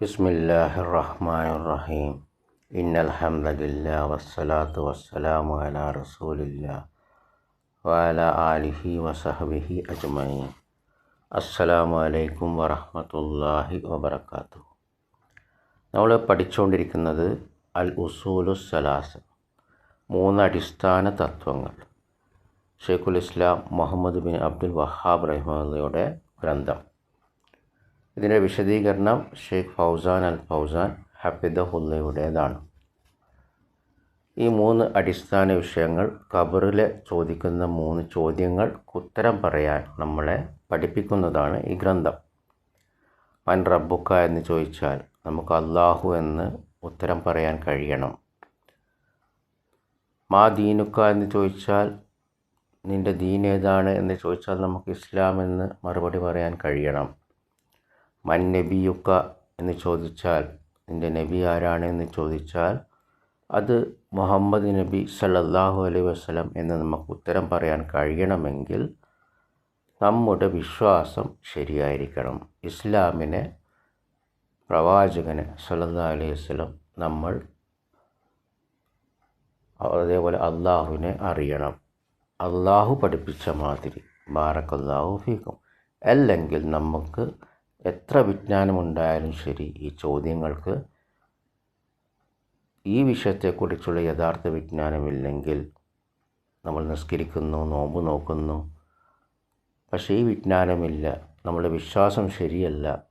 بسم الله الرحمن الرحيم إن الحمد لله والصلاة والسلام على رسول الله وعلى آله وصحبه أجمعين അസ്സലാമു അലൈക്കും വറഹ്മത്തുള്ളാഹി വബറകാതുഹു നമ്മൾ പഠിച്ചുകൊണ്ടിരിക്കുന്നത് അൽ ഉസൂലു സലാസ് മൂന്ന് അടിസ്ഥാന തത്വങ്ങൾ ഷെയ്ഖുൽ ഇസ്ലാം മുഹമ്മദ് ബിൻ അബ്ദുൽ വഹാബ് റഹ്മുള്ളയുടെ ഗ്രന്ഥം ഇതിന്റെ വിശദീകരണം ഷെയ്ഖ് ഫൗസാൻ അൽ ഫൗസാൻ ഹഫിദഹുല്ലയുടേതാണ്. ഈ മൂന്ന് അടിസ്ഥാന വിഷയങ്ങൾ ഖബറിലെ ചോദിക്കുന്ന മൂന്ന് ചോദ്യങ്ങൾ ഉത്തരം പറയാൻ നമ്മളെ പഠിപ്പിക്കുന്നതാണ് ഈ ഗ്രന്ഥം. മൻ റബ്ബുക്ക എന്ന് ചോദിച്ചാൽ നമുക്ക് അള്ളാഹു എന്ന് ഉത്തരം പറയാൻ കഴിയണം. മാ ദീനുക്ക എന്ന് ചോദിച്ചാൽ നിന്റെ ദീൻ ഏതാണ് എന്ന് ചോദിച്ചാൽ നമുക്ക് ഇസ്ലാം എന്ന് മറുപടി പറയാൻ കഴിയണം. മൻ നബിയുക്ക എന്ന് ചോദിച്ചാൽ നിന്റെ നബി ആരാണ് എന്ന് ചോദിച്ചാൽ അത് മുഹമ്മദ് നബി സല്ലല്ലാഹു അലൈഹി വസല്ലം എന്ന് നമുക്ക് ഉത്തരം പറയാൻ കഴിയണമെങ്കിൽ നമ്മുടെ വിശ്വാസം ശരിയായിരിക്കണം. ഇസ്ലാമിനെ പ്രവാചകനെ സല്ലല്ലാഹു അലൈഹി വസല്ലം നമ്മൾ അതേപോലെ അള്ളാഹുവിനെ അറിയണം. അള്ളാഹു പഠിപ്പിച്ച മാതിരി. ബാറക്കല്ലാഹു ഫീക്കും. അല്ലെങ്കിൽ നമുക്ക് എത്ര വിജ്ഞാനമുണ്ടായാലും ശരി ഈ ചോദ്യങ്ങൾക്ക് ഈ വിഷയത്തെക്കുറിച്ചുള്ള യഥാർത്ഥ വിജ്ഞാനമില്ലെങ്കിൽ നമ്മൾ നിസ്കരിക്കുന്നു നോമ്പ് നോക്കുന്നു. പക്ഷേ ഈ വിജ്ഞാനമില്ല. നമ്മുടെ വിശ്വാസം ശരിയല്ല.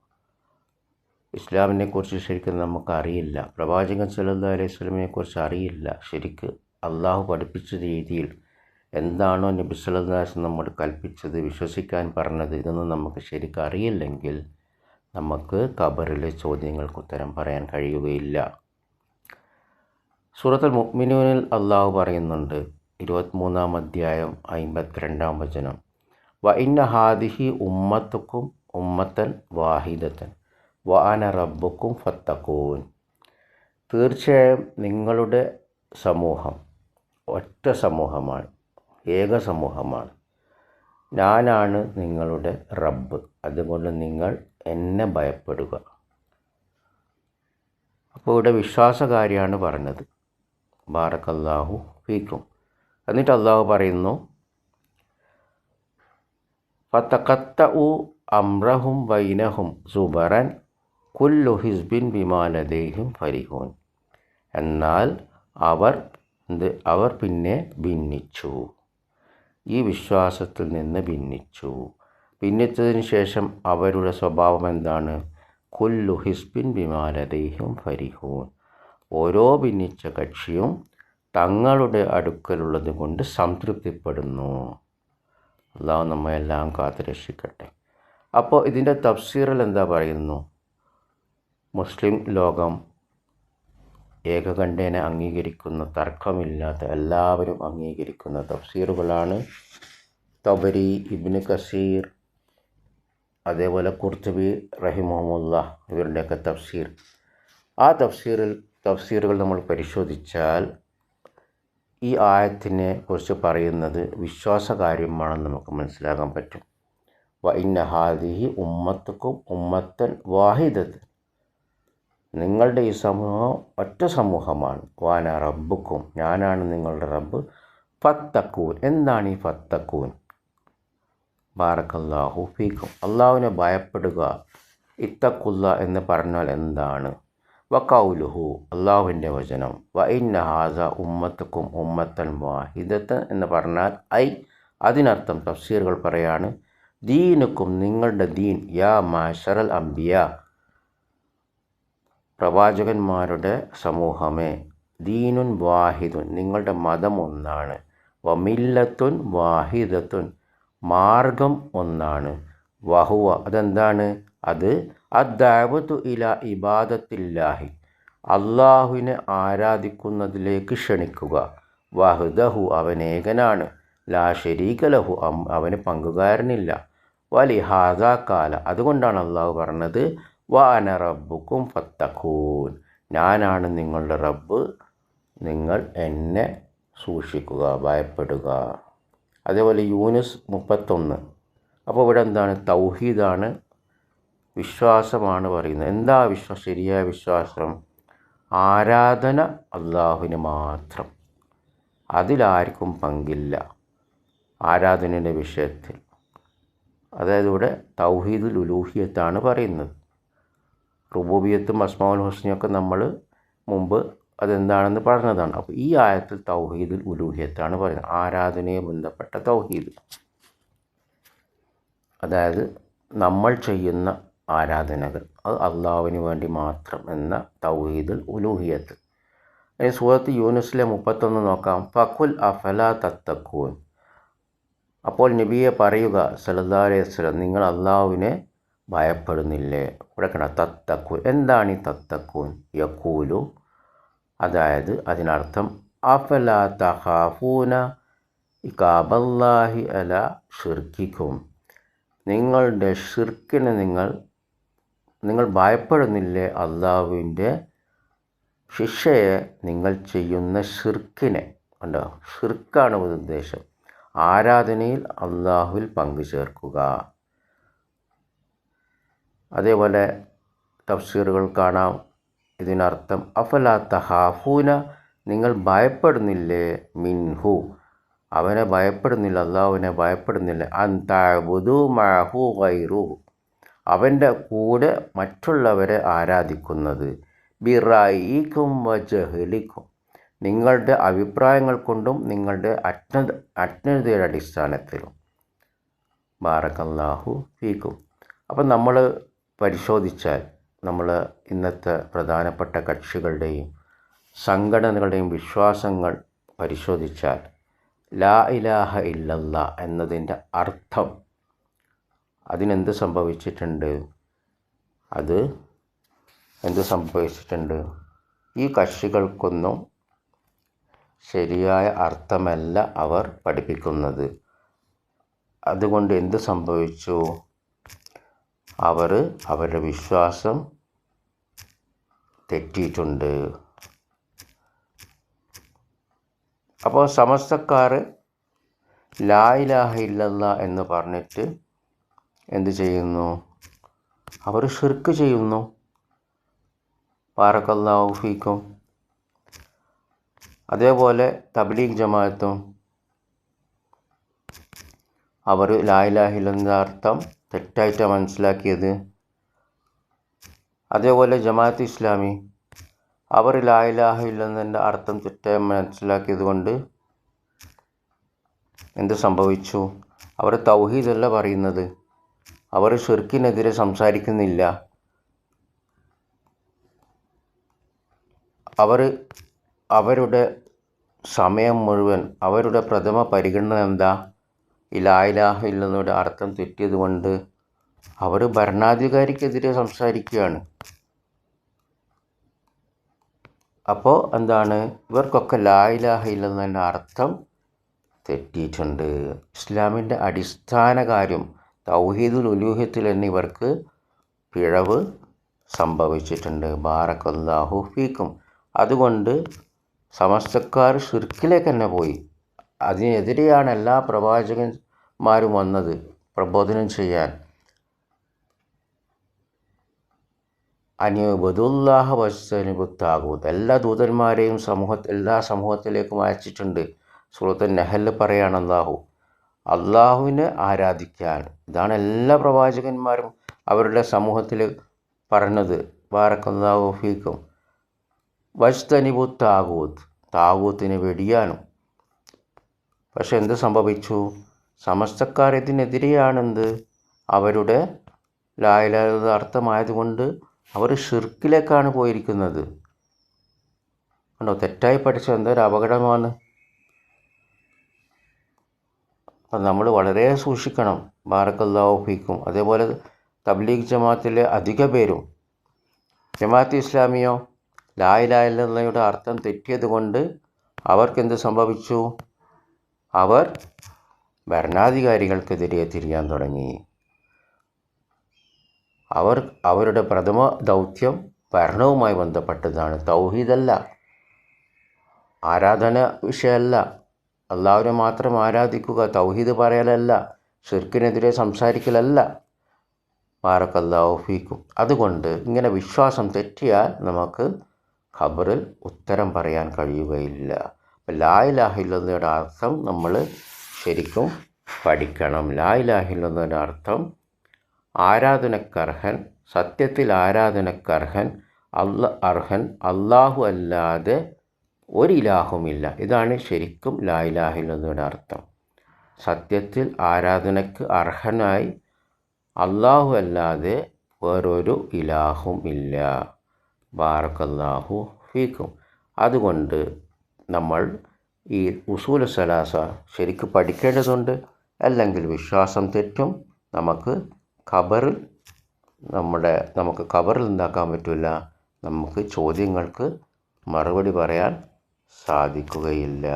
ഇസ്ലാമിനെക്കുറിച്ച് ശരിക്കും നമുക്കറിയില്ല. പ്രവാചകൻ സല്ലല്ലാഹു അലൈഹി സ്വലമിനെക്കുറിച്ച് അറിയില്ല. ശരിക്ക് അള്ളാഹു പഠിപ്പിച്ച രീതിയിൽ എന്താണോ നബി സല്ലല്ലാഹു അലൈഹി നമ്മോട് കൽപ്പിച്ചത് വിശ്വസിക്കാൻ പറഞ്ഞത് ഇതൊന്നും നമുക്ക് ശരിക്കും അറിയില്ലെങ്കിൽ നമുക്ക് ഖബറിലെ ചോദ്യങ്ങൾക്ക് ഉത്തരം പറയാൻ കഴിയുകയില്ല. സൂറത്തുൽ മുഅ്മിനൂനിൽ അള്ളാഹു പറയുന്നുണ്ട് ഇരുപത്തിമൂന്നാം അധ്യായം അമ്പത്തിരണ്ടാം വചനം വ ഇന്ന ഹാദിഹി ഉമ്മത്തുക്കും ഉമ്മത്തൻ വാഹിദത്തൻ വ അന റബ്ബുക്കും ഫത്തക്കൂൻ തീർച്ചയായും നിങ്ങളുടെ സമൂഹം ഒറ്റ സമൂഹമാണ് ഏക സമൂഹമാണ്. ഞാനാണ് നിങ്ങളുടെ റബ്ബ്. അതുകൊണ്ട് നിങ്ങൾ എന്നെ ഭയപ്പെടുക. അപ്പോൾ ഇവിടെ വിശ്വാസകാരിയാണ് പറഞ്ഞത്. ബാറക്കല്ലാഹു ഫീക്കും. എന്നിട്ട് അള്ളാഹു പറയുന്നു ഫത്തക്കത്ത ഉ അമ്രഹും വൈനഹും സുബറൻ കുല്ലു ഹിസ്ബിൻ വിമാനദേഹും ഫരിഹൂൻ. എന്നാൽ അവർ എന്ത് അവർ പിന്നെ ഭിന്നിച്ചു. ഈ വിശ്വാസത്തിൽ നിന്ന് ഭിന്നിച്ചു. ഭിന്നിച്ചതിന് ശേഷം അവരുടെ സ്വഭാവം എന്താണ്? കുല്ലു ഹിസ്ബിൻ ബിമാലദേഹും ഫരിഹൂൻ. ഓരോ ഭിന്നിച്ച കക്ഷിയും തങ്ങളുടെ അടുക്കലുള്ളത് കൊണ്ട് സംതൃപ്തിപ്പെടുന്നു. അള്ളാഹു നമ്മയെല്ലാം കാത്തു രക്ഷിക്കട്ടെ. അപ്പോൾ ഇതിന്റെ തഫ്സീറിൽ എന്താ പറയുന്നു? മുസ്ലിം ലോകം ഏകകണ്ഠേനെ അംഗീകരിക്കുന്ന തർക്കമില്ലാത്ത എല്ലാവരും അംഗീകരിക്കുന്ന തഫ്സീറുകളാണ്. തബരി ഇബ്ന് കസീർ അതേപോലെ കുർത്തുബി റഹിമുല്ല ഇവരുടെയൊക്കെ തഫ്സീർ. ആ തഫ്സീറിൽ തഫ്സീറുകൾ നമ്മൾ പരിശോധിച്ചാൽ ഈ ആയത്തിനെ കുറിച്ച് പറയുന്നത് വിശ്വാസകാര്യമാണെന്ന് നമുക്ക് മനസ്സിലാക്കാൻ പറ്റും. വ ഇന്ന ഹാദിഹി ഉമ്മത്തുക്കും ഉമ്മത്തൻ വാഹിദത്ത്. നിങ്ങളുടെ ഈ സമൂഹം ഒറ്റ സമൂഹമാണ്. വാന റബ്ബുക്കും ഞാനാണ് നിങ്ങളുടെ റബ്ബ്. ഫത്തക്കൂൻ എന്താണ് ഈ ഫത്തക്കൂൻ? ബാറക്കല്ലാഹു ഫീക്കും. അള്ളാഹുവിനെ ഭയപ്പെടുക ഇത്തക്കുല്ല എന്ന് പറഞ്ഞാൽ എന്താണ്? വക്കൗലുഹു അള്ളാഹുവിന്റെ വചനം. വ ഉമ്മത്തക്കും ഉമ്മത്തുക്കും ഉമ്മത്തൻ വാഹിദത്ത് എന്ന് പറഞ്ഞാൽ ഐ അതിനർത്ഥം തഫ്സീറുകൾ പറയാണ് ദീനുക്കും നിങ്ങളുടെ ദീൻ യാ മാഷറൽ അംബിയ പ്രവാചകന്മാരുടെ സമൂഹമേ ദീനുൻ വാഹിദുൻ നിങ്ങളുടെ മതം ഒന്നാണ്. വമില്ലത്തുൻ വാഹിദത്തുൻ മാർഗം ഒന്നാണ്. വഹുവ അതെന്താണ്? അത് അദ്ദാവത്തു ഇല ഇബാദത്തില്ലാഹി. അള്ളാഹുവിനെ ആരാധിക്കുന്നതിലേക്ക് ക്ഷണിക്കുക. വഹുദഹു അവനേകനാണ്. ലാ ഷരീകലഹു അവന് പങ്കുകാരനില്ല. വലി കാല അതുകൊണ്ടാണ് അള്ളാഹു പറഞ്ഞത് വാന റബ്ബുക്കും ഫത്തഖൂൻ. ഞാനാണ് നിങ്ങളുടെ റബ്ബ്. നിങ്ങൾ എന്നെ സൂക്ഷിക്കുക ഭയപ്പെടുക. അതേപോലെ യൂനുസ് മുപ്പത്തൊന്ന്. അപ്പോൾ ഇവിടെ എന്താണ്? തൗഹീദാണ് വിശ്വാസമാണ് പറയുന്നത്. എന്താ വിശ്വാസം? ശരിയായ വിശ്വാസം? ആരാധന അള്ളാഹുവിന് മാത്രം. അതിലാർക്കും പങ്കില്ല ആരാധനയുടെ വിഷയത്തിൽ. അതായത് ഇവിടെ തൗഹീദുൽ ഉലൂഹിയത്താണ് പറയുന്നത്. റുബൂബിയത്തും അസ്മാഉൽ ഹുസ്നയൊക്കെ നമ്മൾ മുമ്പ് അതെന്താണെന്ന് പറഞ്ഞതാണ്. അപ്പോൾ ഈ ആയത്തിൽ തൗഹീദുൽ ഉലൂഹിയത്താണ് പറയുന്നത്. ആരാധനയെ ബന്ധപ്പെട്ട തൗഹീദ്. അതായത് നമ്മൾ ചെയ്യുന്ന ആരാധനകൾ. അത് അള്ളാഹുവിന് വേണ്ടി മാത്രം എന്ന തൗഹീദുൽ ഉലൂഹിയത്ത്. ഇനി സൂറത്ത് യൂനുസിലെ മുപ്പത്തൊന്ന് നോക്കാം. ഫഖുൽ അഫല തത്തക്കൂൻ അപ്പോൾ നബിയെ പറയുക സല്ലല്ലാഹു അലൈഹി നിങ്ങൾ അള്ളാഹുവിനെ ഭയപ്പെടുന്നില്ലേ? ഇവിടെ തത്തക്കൂൻ എന്താണ് ഈ തത്തക്കൂൻ യക്കൂലു അതായത് അതിനർത്ഥം അഫല തഹാഫൂന ഇക്കാബല്ലാഹി അല ഷിർക്കിക്കും നിങ്ങളുടെ ഷിർക്കിനെ നിങ്ങൾ നിങ്ങൾ ഭയപ്പെടുന്നില്ലേ അള്ളാഹുവിന്റെ ശിക്ഷയെ? നിങ്ങൾ ചെയ്യുന്ന ഷിർക്കിനെ ഉണ്ടോ ഷിർക്കാണ് ഉദ്ദേശം. ആരാധനയിൽ അള്ളാഹുവിൽ പങ്കു ചേർക്കുക. അതേപോലെ തഫ്സീറുകൾ കാണാം. ഇതിനർത്ഥം അഫല തഹാഫൂന നിങ്ങൾ ഭയപ്പെടുന്നില്ലേ? മിൻഹു. അവനെ ഭയപ്പെടുന്നില്ല അള്ളാഹുവിനെ ഭയപ്പെടുന്നില്ല. അന്താബുദു മഹു വൈറു അവന്റെ കൂടെ മറ്റുള്ളവരെ ആരാധിക്കുന്നത്. ബിറായിക്കും വജഹലിക്കും. നിങ്ങളുടെ അഭിപ്രായങ്ങൾ കൊണ്ടും നിങ്ങളുടെ അജ്ഞ അജ്ഞതയുടെ അടിസ്ഥാനത്തിലും. ബാറക്കല്ലാഹു ഫീക്കും. അപ്പം നമ്മൾ പരിശോധിച്ചാൽ നമ്മൾ ഇന്നത്തെ പ്രധാനപ്പെട്ട കക്ഷികളുടെയും സംഘടനകളുടെയും വിശ്വാസങ്ങൾ പരിശോധിച്ചാൽ ലാ ഇലാഹ ഇല്ലല്ല എന്നതിന്റെ അർത്ഥം അതിനെന്ത് സംഭവിച്ചിട്ടുണ്ട്? അത് എന്ത് സംഭവിച്ചിട്ടുണ്ട്? ഈ കക്ഷികൾക്കൊന്നും ശരിയായ അർത്ഥമല്ല അവർ പഠിപ്പിക്കുന്നത്. അതുകൊണ്ട് എന്ത് സംഭവിച്ചു? അവർ അവരുടെ വിശ്വാസം തെറ്റിയിട്ടുണ്ട്. അപ്പോൾ സമസ്തക്കാർ ലാ ഇലാഹ ഇല്ലല്ല എന്ന് പറഞ്ഞിട്ട് എന്ത് ചെയ്യുന്നു? അവർ ഷിർക്ക് ചെയ്യുന്നു. പാറക്കല്ലാഹു ഫീക്കും. അതേപോലെ തബ്ലീഗ് ജമാഅത്തും. അവർ ലായിലാഹില്ലെന്ന അർത്ഥം തെറ്റായിട്ടാണ് മനസ്സിലാക്കിയത്. അതേപോലെ ജമാഅത്ത് ഇസ്ലാമി അവർ ലായിലാഹില്ലെന്നതിന്റെ അർത്ഥം തെറ്റായി മനസ്സിലാക്കിയത് കൊണ്ട് എന്ത് സംഭവിച്ചു? അവർ തൗഹീദല്ല പറയുന്നത്. അവർ ഷിർക്കിനെതിരെ സംസാരിക്കുന്നില്ല. അവർ അവരുടെ സമയം മുഴുവൻ അവരുടെ പ്രഥമ പരിഗണന എന്താ? ഈ ലായിലാഹ ഇല്ലെന്നൊരു അർത്ഥം തെറ്റിയത് കൊണ്ട് അവർ ഭരണാധികാരിക്കെതിരെ സംസാരിക്കുകയാണ്. അപ്പോൾ എന്താണ്? ഇവർക്കൊക്കെ ലായിലാഹ തന്നെ അർത്ഥം തെറ്റിയിട്ടുണ്ട്. ഇസ്ലാമിന്റെ അടിസ്ഥാന കാര്യം തൗഹീദുൽ ഉലൂഹ്യത്തിൽ ഇവർക്ക് പിഴവ് സംഭവിച്ചിട്ടുണ്ട്. ബാറക്കല്ലാഹു ഫീക്കും. അതുകൊണ്ട് സമസ്തക്കാർ ഷിർക്കിലേക്ക് തന്നെ പോയി. അതിനെതിരെയാണ് എല്ലാ പ്രവാചകന്മാരും വന്നത് പ്രബോധനം ചെയ്യാൻ. അനിബുദുല്ലാഹ വസ്തനിബുത്താകൂത്ത് എല്ലാ ദൂതന്മാരെയും സമൂഹ എല്ലാ സമൂഹത്തിലേക്കും അയച്ചിട്ടുണ്ട്. സുഹൃത്ത് നെഹൽ പറയാണ് അള്ളാഹു അള്ളാഹുവിനെ ആരാധിക്കാൻ. ഇതാണ് എല്ലാ പ്രവാചകന്മാരും അവരുടെ സമൂഹത്തിൽ പറഞ്ഞത്. ബാറക്കല്ലാഹു ഫീക്കും. വസ്തനിബു താകൂത്ത് താകൂത്തിനെ വെടിയാനും. പക്ഷെ എന്ത് സംഭവിച്ചു? സമസ്തക്കാർ ഇതിനെതിരെയാണെന്ത്? അവരുടെ ലായലാർത്ഥമായതുകൊണ്ട് അവർ ഷിർക്കിലേക്കാണ് പോയിരിക്കുന്നത്. കണ്ടോ തെറ്റായി പഠിച്ച എന്തൊരു അപകടമാണ്. അപ്പം നമ്മൾ വളരെ സൂക്ഷിക്കണം. ബാറക്കല്ലാഫിക്കും അതേപോലെ തബ്ലീഗ് ജമാഅത്തിലെ അധിക പേരും. ജമാഅത്ത് ഇസ്ലാമിയോ ലായ്ലായ്ലയുടെ അർത്ഥം തെറ്റിയത് കൊണ്ട് അവർക്കെന്ത് സംഭവിച്ചു? അവർ ഭരണാധികാരികൾക്കെതിരെ തിരിയാൻ തുടങ്ങി. അവർ അവരുടെ പ്രഥമ ദൗത്യം ഭരണവുമായി ബന്ധപ്പെട്ടതാണ്. തൗഹീദല്ല. ആരാധന വിഷയമല്ല അള്ളാഹുവിനെ മാത്രം ആരാധിക്കുക തൗഹീദ് പറയലല്ല ഷിർക്കിനെതിരെ സംസാരിക്കലല്ല. ബാറക്കല്ലാഹു ഫീക്കും. അതുകൊണ്ട് ഇങ്ങനെ വിശ്വാസം തെറ്റിയാൽ നമുക്ക് ഖബറിൽ ഉത്തരം പറയാൻ കഴിയുകയില്ല. അപ്പം ലായിലാഹില്ലെന്നയുടെ അർത്ഥം നമ്മൾ ശരിക്കും പഠിക്കണം. ലായിലാഹില്ലെന്നതിന്റെ അർത്ഥം ആരാധനക്കർഹൻ സത്യത്തിൽ ആരാധനക്കർഹൻ അല്ല അർഹൻ അള്ളാഹു അല്ലാതെ ഒരിലാഹുമില്ല ഇതാണ് ശരിക്കും ലായിലാഹില്ലെന്നതിന്റെ അർത്ഥം. സത്യത്തിൽ ആരാധനയ്ക്ക് അർഹനായി അള്ളാഹു അല്ലാതെ വേറൊരു ഇലാഹും ഇല്ല. ബാറക്കല്ലാഹു ഫീക്കും. അതുകൊണ്ട് നമ്മൾ ഈ ഉസൂല സലാസ ശരിക്ക് പഠിക്കേണ്ടതുണ്ട്. അല്ലെങ്കിൽ വിശ്വാസം തെറ്റും നമുക്ക് ഖബറിൽ നമ്മുടെ നമുക്ക് ഖബറിൽ ഉണ്ടാക്കാൻ പറ്റില്ല. നമുക്ക് ചോദ്യങ്ങൾക്ക് മറുപടി പറയാൻ സാധിക്കുകയില്ല.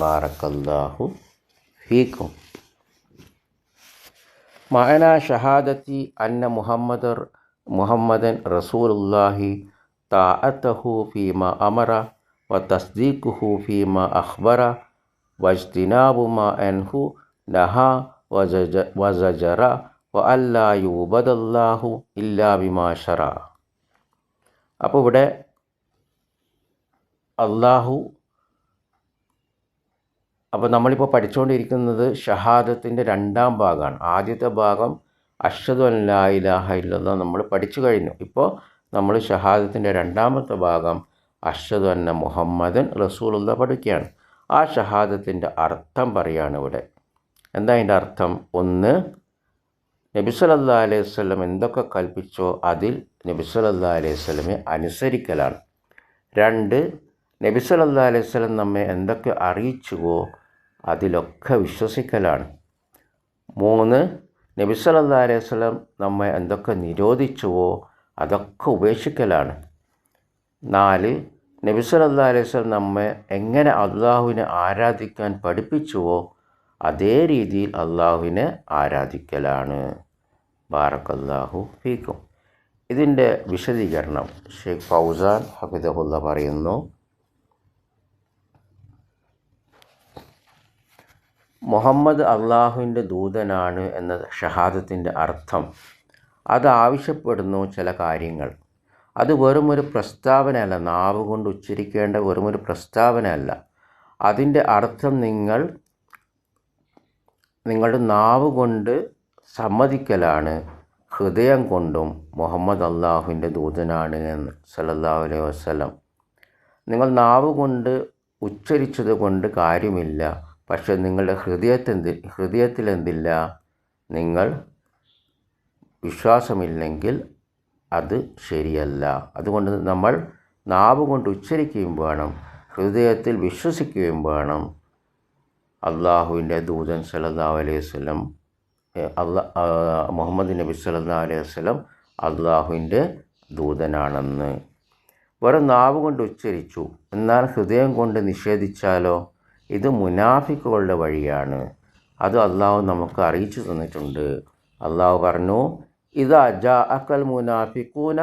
ബാറക്കല്ലാഹു ഫീക്കും. മഅന ഷഹാദത്തി അന്ന മുഹമ്മദർ മുഹമ്മദൻ റസൂലുല്ലാഹി താഅത്തഹു ഫീമ അമറ. വസ്ദീഖുഹു ഫീമ അഖ്ബറ വജ്തിനാബുമ അൻഹു നഹ വസജറ വ അല്ലാ യൂബദല്ലാഹു ഇല്ലാ ബിമാഷറ അപ്പോൾ ഇവിടെ അള്ളാഹു അപ്പോൾ നമ്മളിപ്പോൾ പഠിച്ചുകൊണ്ടിരിക്കുന്നത് ഷഹാദത്തിന്റെ രണ്ടാം ഭാഗമാണ്. ആദ്യത്തെ ഭാഗം അഷദ് അല്ലാ ഇലാഹ ഇല്ലെന്ന് നമ്മൾ പഠിച്ചു കഴിഞ്ഞു. ഇപ്പോൾ നമ്മൾ ഷഹാദത്തിന്റെ രണ്ടാമത്തെ ഭാഗം അഷദു അന്ന മുഹമ്മദൻ റസൂലുള്ള പഠിക്കുകയാണ്. ആ ഷഹാദത്തിന്റെ അർത്ഥം പറയുകയാണ് ഇവിടെ. എന്താ അതിന്റെ അർത്ഥം? ഒന്ന് നബി സല്ലല്ലാഹു അലൈഹി സ്വലം എന്തൊക്കെ കൽപ്പിച്ചോ അതിൽ നബി സല്ലല്ലാഹു അലൈഹി സ്വലമെ അനുസരിക്കലാണ്. രണ്ട് നബി സല്ലല്ലാഹു അലൈഹി സ്വലം നമ്മെ എന്തൊക്കെ അറിയിച്ചുവോ അതിലൊക്കെ വിശ്വസിക്കലാണ്. മൂന്ന് നബി സല്ലല്ലാഹു അലൈഹി സ്വലം നമ്മെ എന്തൊക്കെ നിരോധിച്ചുവോ അതൊക്കെ ഉപേക്ഷിക്കലാണ്. നാല് നബി അലൈഹി നമ്മെ എങ്ങനെ അള്ളാഹുവിനെ ആരാധിക്കാൻ പഠിപ്പിച്ചുവോ അതേ രീതിയിൽ അള്ളാഹുവിനെ ആരാധിക്കലാണ്. ബാറക്കല്ലാഹു ഫീക്കും. ഇതിന്റെ വിശദീകരണം ഷെയ്ഖ് ഫൗസാൻ ഹഫിദഹുല്ല പറയുന്നു. മുഹമ്മദ് അള്ളാഹുവിന്റെ ദൂതനാണ് എന്ന ഷഹാദത്തിന്റെ അർത്ഥം. അത് ആവശ്യപ്പെടുന്നു ചില കാര്യങ്ങൾ. അത് വെറും ഒരു പ്രസ്താവനയല്ല. നാവ് കൊണ്ട് ഉച്ചരിക്കേണ്ട വെറും ഒരു പ്രസ്താവനയല്ല. അതിന്റെ അർത്ഥം നിങ്ങൾ നിങ്ങളുടെ നാവ് കൊണ്ട് സമ്മതിക്കലാണ്. ഹൃദയം കൊണ്ടും മുഹമ്മദ് അള്ളാഹുവിന്റെ ദൂതനാണ് എന്ന് സല്ലല്ലാഹു അലൈഹി വസല്ലം. നിങ്ങൾ നാവ് കൊണ്ട് ഉച്ചരിച്ചത് കൊണ്ട് കാര്യമില്ല. പക്ഷെ നിങ്ങളുടെ ഹൃദയത്തിൽ ഹൃദയത്തിലെന്തില്ല? നിങ്ങൾ വിശ്വാസമില്ലെങ്കിൽ അത് ശരിയല്ല. അതുകൊണ്ട് നമ്മൾ നാവ് കൊണ്ട് ഉച്ചരിക്കുകയും വേണം. ഹൃദയത്തിൽ വിശ്വസിക്കുകയും വേണം. അള്ളാഹുവിന്റെ ദൂതൻ സല്ലല്ലാഹു അലൈഹി വസല്ലം അള്ളാ മുഹമ്മദ് നബി സല്ലല്ലാഹു അലൈഹി വസല്ലം അള്ളാഹുവിന്റെ ദൂതനാണെന്ന്. വെറും നാവ് കൊണ്ട് ഉച്ചരിച്ചു. എന്നാൽ ഹൃദയം കൊണ്ട് നിഷേധിച്ചാലോ? ഇത് മുനാഫിക്കുകളുടെ വഴിയാണ്. അത് അള്ളാഹു നമുക്ക് അറിയിച്ചു തന്നിട്ടുണ്ട്. അള്ളാഹു പറഞ്ഞു ഇതാ ജാ മുനാഫിക്കൂന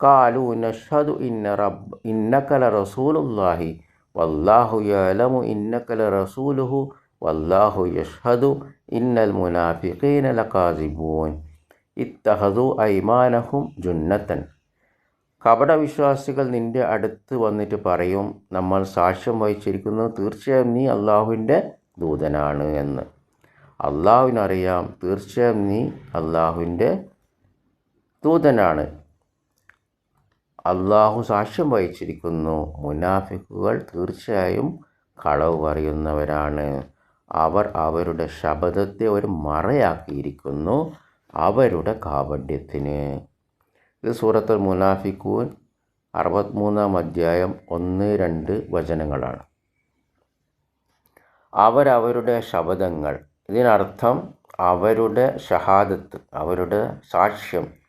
കാലു നഷദു ഇന്ന റബ് ഇന്നക്കല റസൂലുല്ലാഹി വല്ലാഹു യലമു ഇന്നക്കല റസൂലുഹു വല്ലാഹു യഷ്ഹദു ഇന്നൽ മുനാഫിഖീന ലക്കാസിബൂൻ ഇത്തഹദു ഐമാനഹും ജുന്നത്തൻ. കപടവിശ്വാസികൾ നിന്റെ അടുത്ത് വന്നിട്ട് പറയും നമ്മൾ സാക്ഷ്യം വഹിച്ചിരിക്കുന്നു തീർച്ചയായും നീ അള്ളാഹുവിന്റെ ദൂതനാണ് എന്ന്. അള്ളാഹുവിനറിയാം തീർച്ചയായും നീ അള്ളാഹുവിന്റെ ദൂതനാണ്. അള്ളാഹു സാക്ഷ്യം വഹിച്ചിരിക്കുന്നു. മുനാഫിക്കുകൾ തീർച്ചയായും കളവ് പറയുന്നവരാണ്. അവർ അവരുടെ ശബദത്തെ ഒരു മറയാക്കിയിരിക്കുന്നു അവരുടെ കാപഡ്യത്തിന് ഇത് സൂറത്തുൽ മുനാഫിക്കൂൻ അറുപത്തിമൂന്നാം അധ്യായം ഒന്ന് രണ്ട് വചനങ്ങളാണ്. അവരവരുടെ ശബദങ്ങൾ ഇതിനർത്ഥം അവരുടെ ഷഹാദത്ത് അവരുടെ സാക്ഷ്യം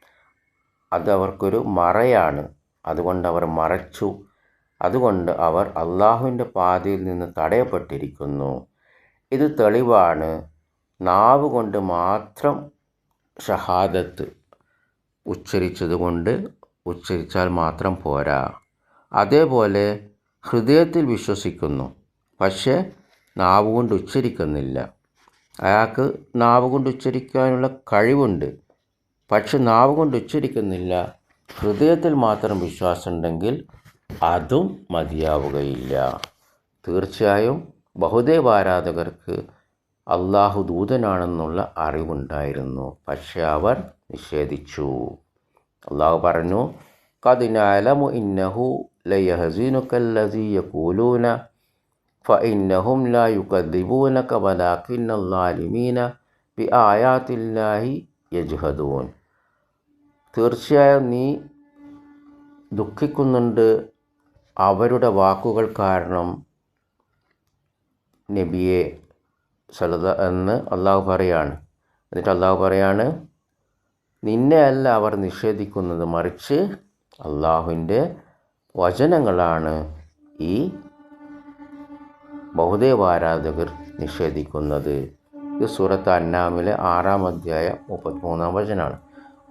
അത് അവർക്കൊരു മറയാണ്. അതുകൊണ്ട് അവർ മറച്ചു. അതുകൊണ്ട് അവർ അള്ളാഹുവിന്റെ പാതയിൽ നിന്ന് തടയപ്പെട്ടിരിക്കുന്നു. ഇത് തെളിവാണ്. നാവ് കൊണ്ട് മാത്രം ഷഹാദത്ത് ഉച്ചരിച്ചതുകൊണ്ട് ഉച്ചരിച്ചാൽ മാത്രം പോരാ. അതേപോലെ ഹൃദയത്തിൽ വിശ്വസിക്കുന്നു. പക്ഷേ നാവ് കൊണ്ട് ഉച്ചരിക്കുന്നില്ല. അയാൾക്ക് നാവ് കൊണ്ട് ഉച്ചരിക്കാനുള്ള കഴിവുണ്ട്. പക്ഷെ നാവ് കൊണ്ട് ഉച്ചരിക്കുന്നില്ല. ഹൃദയത്തിൽ മാത്രം വിശ്വാസമുണ്ടെങ്കിൽ അതും മതിയാവുകയില്ല. തീർച്ചയായും ബഹുദേവ ആരാധകർക്ക് അള്ളാഹു ദൂതനാണെന്നുള്ള അറിവുണ്ടായിരുന്നു. പക്ഷെ അവർ നിഷേധിച്ചു. അള്ളാഹു പറഞ്ഞു കതിനാലമു ഇന്നഹു ലയഹസീനുക്കല്ലസീയൂലൂന ഫഇന്നഹും ലായുക്കദിബൂനക വലാക്കിന്നല്ലാലിമീന പി ആയാത്തില്ലാഹി യജ്ഹദൂൻ തീർച്ചയായും നീ ദുഃഖിക്കുന്നുണ്ട്. അവരുടെ വാക്കുകൾ കാരണം നബിയെ സലത എന്ന് അള്ളാഹു പറയാണ്. എന്നിട്ട് അള്ളാഹു പറയാണ് നിന്നെ അല്ല അവർ നിഷേധിക്കുന്നത് മറിച്ച് അള്ളാഹുവിന്റെ വചനങ്ങളാണ് ഈ ബഹുദേവാരാധകർ നിഷേധിക്കുന്നത്. ഇത് സൂറത്ത് അന്നാമിലെ ആറാം അധ്യായം മുപ്പത്തിമൂന്നാം വചനമാണ്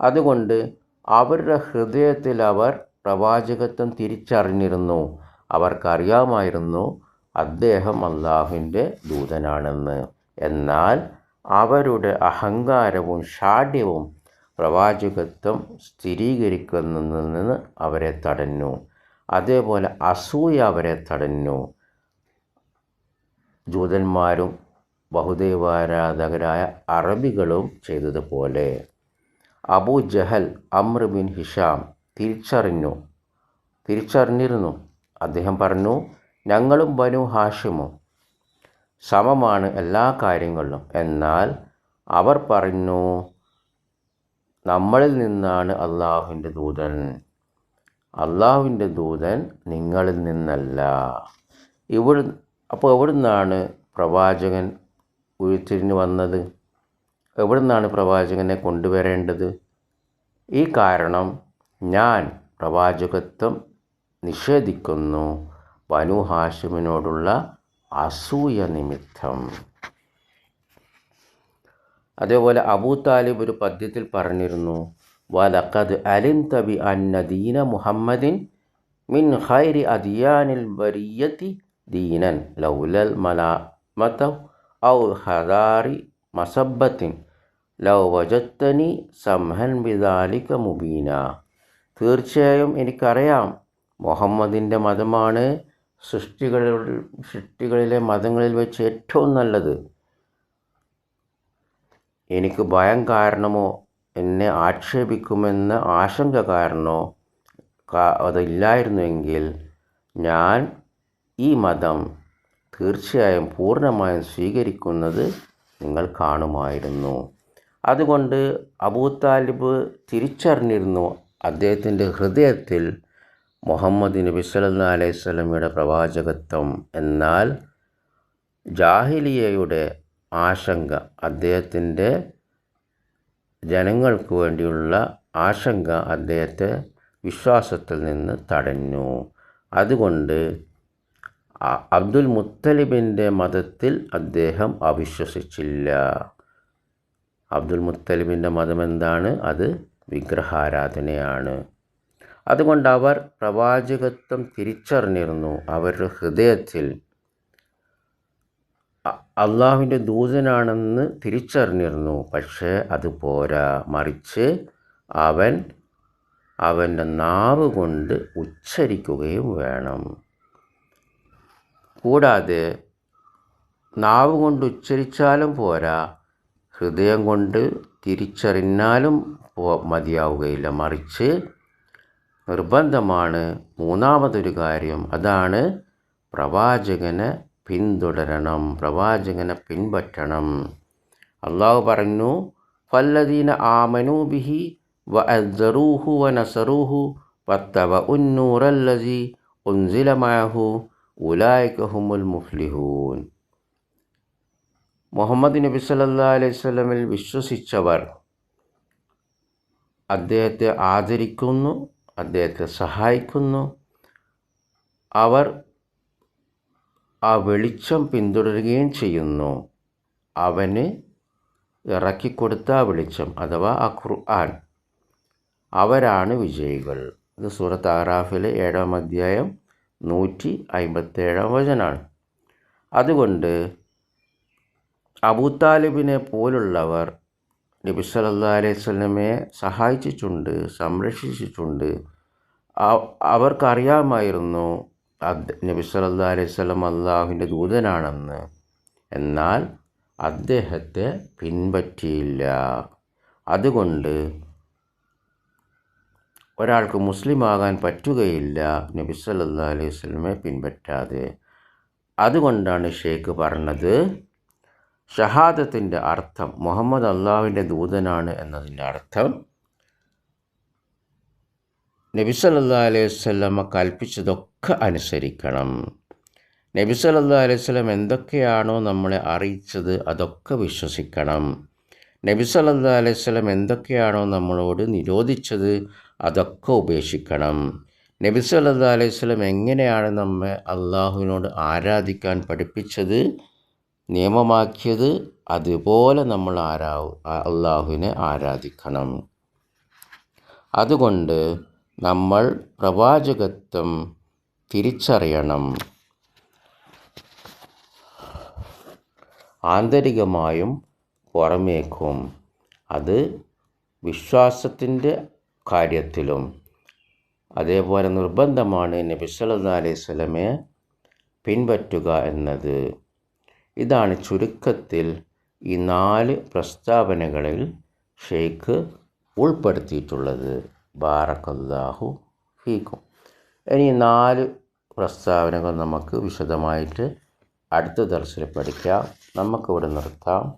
അതുകൊണ്ട് അവരുടെ ഹൃദയത്തിൽ അവർ പ്രവാചകത്വം തിരിച്ചറിഞ്ഞിരുന്നു. അവർക്കറിയാമായിരുന്നു അദ്ദേഹം അള്ളാഹുവിന്റെ ദൂതനാണെന്ന്. എന്നാൽ അവരുടെ അഹങ്കാരവും ഷാഢ്യവും പ്രവാചകത്വം സ്ഥിരീകരിക്കുന്നതിൽ നിന്ന് അവരെ തടഞ്ഞു. അതേപോലെ അസൂയ അവരെ തടഞ്ഞു. ജൂതന്മാരും ബഹുദൈവാരാധകരായ അറബികളും ചെയ്തതുപോലെ. അബൂ ജഹൽ അമ്ര ബിൻ ഹിഷാം തിരിച്ചറിഞ്ഞു. തിരിച്ചറിഞ്ഞിരുന്നു. അദ്ദേഹം പറഞ്ഞു ഞങ്ങളും ബനു ഹാഷിമും സമമാണ് എല്ലാ കാര്യങ്ങളിലും. എന്നാൽ അവർ പറഞ്ഞു നമ്മളിൽ നിന്നാണ് അള്ളാഹുവിന്റെ ദൂതൻ. അള്ളാഹുവിന്റെ ദൂതൻ നിങ്ങളിൽ നിന്നല്ല. ഇവിടെ അപ്പോൾ എവിടെ നിന്നാണ് പ്രവാചകൻ ഉരുത്തിരിഞ്ഞ് വന്നത്. എവിടെ നിന്നാണ് പ്രവാചകനെ കൊണ്ടുവരേണ്ടത്? ഈ കാരണം ഞാൻ പ്രവാചകത്വം നിഷേധിക്കുന്നു. ബനു ഹാഷിമിനോടുള്ള അസൂയ നിമിത്തം. അതേപോലെ അബൂ താലിബ് ഒരു പദ്യത്തിൽ പറഞ്ഞിരുന്നു വലക്കത് അലിം തബി അന്ന ദീന മുഹമ്മദിൻ മിൻ ഹൈരി അദിയാനിൽ ബരിയത്തി ദീനൻ ലൗലൽ മലാമത ഔ ഹദാറി മസബത്തിൻ ലൗ വജത്തനി സംഹൻ ബിദാലിക മുബീന. തീർച്ചയായും എനിക്കറിയാം മുഹമ്മദിന്റെ മതമാണ് സൃഷ്ടികളിൽ സൃഷ്ടികളിലെ മതങ്ങളിൽ വെച്ച് ഏറ്റവും നല്ലത്. എനിക്ക് ഭയം കാരണമോ എന്നെ ആക്ഷേപിക്കുമെന്ന ആശങ്ക കാരണമോ അതില്ലായിരുന്നുവെങ്കിൽ ഞാൻ ഈ മതം തീർച്ചയായും പൂർണമായും സ്വീകരിക്കുന്നത് നിങ്ങൾ കാണുമായിരുന്നു. അതുകൊണ്ട് അബൂ താലിബ് തിരിച്ചറിഞ്ഞിരുന്നു അദ്ദേഹത്തിന്റെ ഹൃദയത്തിൽ മുഹമ്മദ് നബി സല്ലാ അലൈഹി സ്വലമയുടെ പ്രവാചകത്വം. എന്നാൽ ജാഹിലിയയുടെ ആശങ്ക അദ്ദേഹത്തിന്റെ ജനങ്ങൾക്ക് വേണ്ടിയുള്ള ആശങ്ക അദ്ദേഹത്തെ വിശ്വാസത്തിൽ നിന്ന് തടഞ്ഞു. അതുകൊണ്ട് അബ്ദുൽ മുത്തലിബിന്റെ മതത്തിൽ അദ്ദേഹം അവിശ്വസിച്ചില്ല. അബ്ദുൽ മുത്തലിബിന്റെ മതം എന്താണ്? അത് വിഗ്രഹാരാധനയാണ്. അതുകൊണ്ട് അവർ പ്രവാചകത്വം തിരിച്ചറിഞ്ഞിരുന്നു. അവരുടെ ഹൃദയത്തിൽ അള്ളാഹുവിന്റെ ദൂതനാണെന്ന് തിരിച്ചറിഞ്ഞിരുന്നു. പക്ഷേ അത് പോരാ. മറിച്ച് അവൻ അവന്റെ നാവ് കൊണ്ട് ഉച്ചരിക്കുകയും വേണം. കൂടാതെ നാവ് കൊണ്ട് ഉച്ചരിച്ചാലും പോരാ ഹൃദയം കൊണ്ട് തിരിച്ചറിഞ്ഞാലും മതിയാവുകയില്ല. മറിച്ച് നിർബന്ധമാണ് മൂന്നാമതൊരു കാര്യം അതാണ് പ്രവാചകനെ പിന്തുടരണം പ്രവാചകനെ പിൻപറ്റണം. അള്ളാഹു പറഞ്ഞു ഫല്ലദീന ആമനു ബിഹി വ നസറൂഹു വത്തവ ഉന്നൂറല്ലസി ഉൻസിലമാഹു ഉലായിക്കഹുമുൽ മുഫ്ലിഹൂൻ. മുഹമ്മദ് നബി സല്ലാ അലൈഹി സ്വലമിൽ വിശ്വസിച്ചവർ അദ്ദേഹത്തെ ആദരിക്കുന്നു അദ്ദേഹത്തെ സഹായിക്കുന്നു. അവർ ആ വെളിച്ചം പിന്തുടരുകയും ചെയ്യുന്നു. അവന് ഇറക്കിക്കൊടുത്ത ആ വെളിച്ചം അഥവാ ആ ഖുർആൻ. അവരാണ് വിജയികൾ. ഇത് സൂറത്ത് ആറാഫിലെ ഏഴാം അധ്യായം നൂറ്റി അമ്പത്തേഴാം വചനാണ്. അതുകൊണ്ട് അബൂത്താലിബിനെ പോലുള്ളവർ നബി സല്ലല്ലാഹു അലൈഹി വസല്ലമയെ സഹായിച്ചിട്ടുണ്ട് സംരക്ഷിച്ചിട്ടുണ്ട്. അവർക്കറിയാമായിരുന്നു നബി സല്ലല്ലാഹു അലൈഹി വസല്ലം അള്ളാഹുവിന്റെ ദൂതനാണെന്ന്. എന്നാൽ അദ്ദേഹത്തെ പിൻപറ്റിയില്ല. അതുകൊണ്ട് ഒരാൾക്ക് മുസ്ലിമാകാൻ പറ്റുകയില്ല നബി സല്ലാ അലൈഹി വസ്ലമെ പിൻപറ്റാതെ. അതുകൊണ്ടാണ് ഷേഖ് പറഞ്ഞത് ഷഹാദത്തിന്റെ അർത്ഥം മുഹമ്മദ് അള്ളാഹുവിന്റെ ദൂതനാണ് എന്നതിന്റെ അർത്ഥം നബി സല്ലാ അലൈഹി വസ്ലമ കൽപ്പിച്ചതൊക്കെ അനുസരിക്കണം. നബി സല്ലാ അലൈഹി വസ്ലം എന്തൊക്കെയാണോ നമ്മളെ അറിയിച്ചത് അതൊക്കെ വിശ്വസിക്കണം. നബി സല്ലാ അലൈഹി വസ്ലം എന്തൊക്കെയാണോ നമ്മളോട് നിരോധിച്ചത് അതൊക്കെ ഉപേക്ഷിക്കണം. നബി സല്ലാ അലൈഹി സ്വലം എങ്ങനെയാണ് നമ്മെ അള്ളാഹുവിനോട് ആരാധിക്കാൻ പഠിപ്പിച്ചത് നിയമമാക്കിയത്? അതുപോലെ നമ്മൾ ആരാ അള്ളാഹുവിനെ ആരാധിക്കണം. അതുകൊണ്ട് നമ്മൾ പ്രവാചകത്വം തിരിച്ചറിയണം. ആന്തരികമായും പുറമേക്കും. അത് വിശ്വാസത്തിന്റെ കാര്യത്തിലും അതേപോലെ നിർബന്ധമാണ് നബി സല്ലല്ലാഹു അലൈഹി പിൻപറ്റുക എന്നത്. ഇതാണ് ചുരുക്കത്തിൽ ഈ നാല് പ്രസ്താവനകളിൽ ഷെയ്ഖ് ഉൾപ്പെടുത്തിയിട്ടുള്ളത്. ബാറക്കല്ലാഹു ഫീക്കും. ഇനി നാല് പ്രസ്താവനകൾ നമുക്ക് വിശദമായിട്ട് അടുത്ത ദർശനം പഠിക്കാം. നമുക്കിവിടെ നിർത്താം.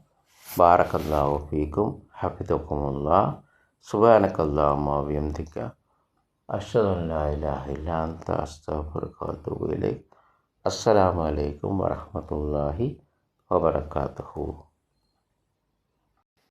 ബാറക്കല്ലാഹു ഫീക്കും. ഹഫിദക്കുമുള്ള സുബാനക്കല്ലാഹുമ്മ വിയന്തിക്ക അഷ്ഹദു അൻ ലാ ഇലാഹ ഇല്ലാ